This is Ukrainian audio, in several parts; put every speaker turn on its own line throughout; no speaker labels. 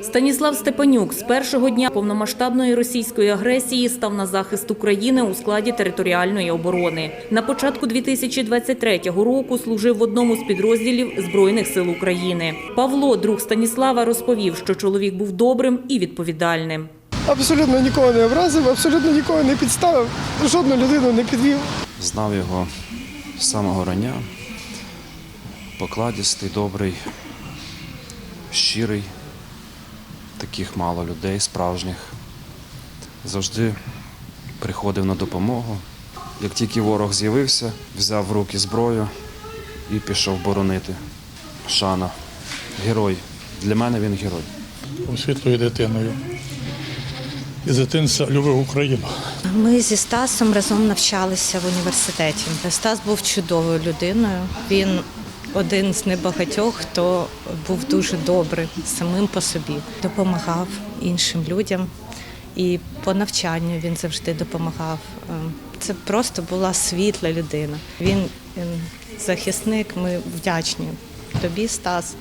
Станіслав Степанюк з першого дня повномасштабної російської агресії став на захист України у складі територіальної оборони. На початку 2023 року служив в одному з підрозділів Збройних сил України. Павло, друг Станіслава, розповів, що чоловік був добрим і відповідальним.
Абсолютно нікого не образив, абсолютно нікого не підставив, жодну людину не підвів.
Знав його з самого рання. Покладістий, добрий, щирий. Таких мало людей, справжніх. Завжди приходив на допомогу. Як тільки ворог з'явився, взяв в руки зброю і пішов боронити. Шана. Герой. Для мене він герой.
був світлою дитиною. І з дитинства любив Україну.
Ми зі Стасом разом навчалися в університеті. Стас був чудовою людиною. Він один з небагатьох, хто був дуже добрий самим по собі, допомагав іншим людям. І по навчанню він завжди допомагав. Е, Це просто була світла людина. Він е, захисник. Ми вдячні тобі, Стас,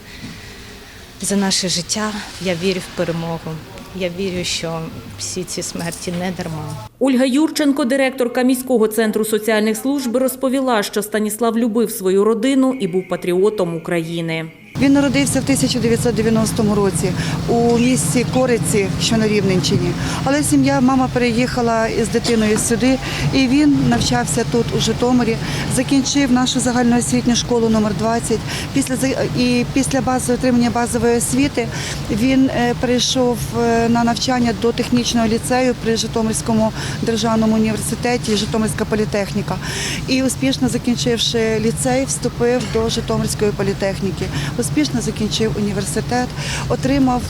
за наше життя. Я вірю в перемогу. Я вірю, що всі ці смерті не дарма.
Ольга Юрченко, директорка міського центру соціальних служб, розповіла, що Станіслав любив свою родину і був патріотом України.
Він народився в 1990 році у місті Кориці, що на Рівненщині. Але сім'я, мама переїхала із дитиною сюди, і він навчався тут, у Житомирі, закінчив нашу загальноосвітню школу номер 20. Після і після базового отримання базової освіти він е, перейшов е, на навчання до технічного ліцею при Житомирському державному університеті, Житомирська політехніка. І успішно закінчивши ліцей, вступив до Житомирської політехніки. Успішно закінчив університет, отримав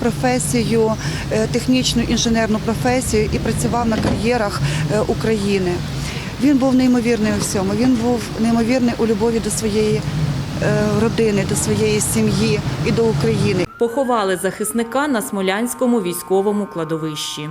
професію, е, технічну інженерну професію і працював на кар'єрах е, України. Він був неймовірний у всьому. Він був неймовірний у любові до своєї е, родини, до своєї сім'ї і до України.
Поховали захисника на Смолянському військовому кладовищі.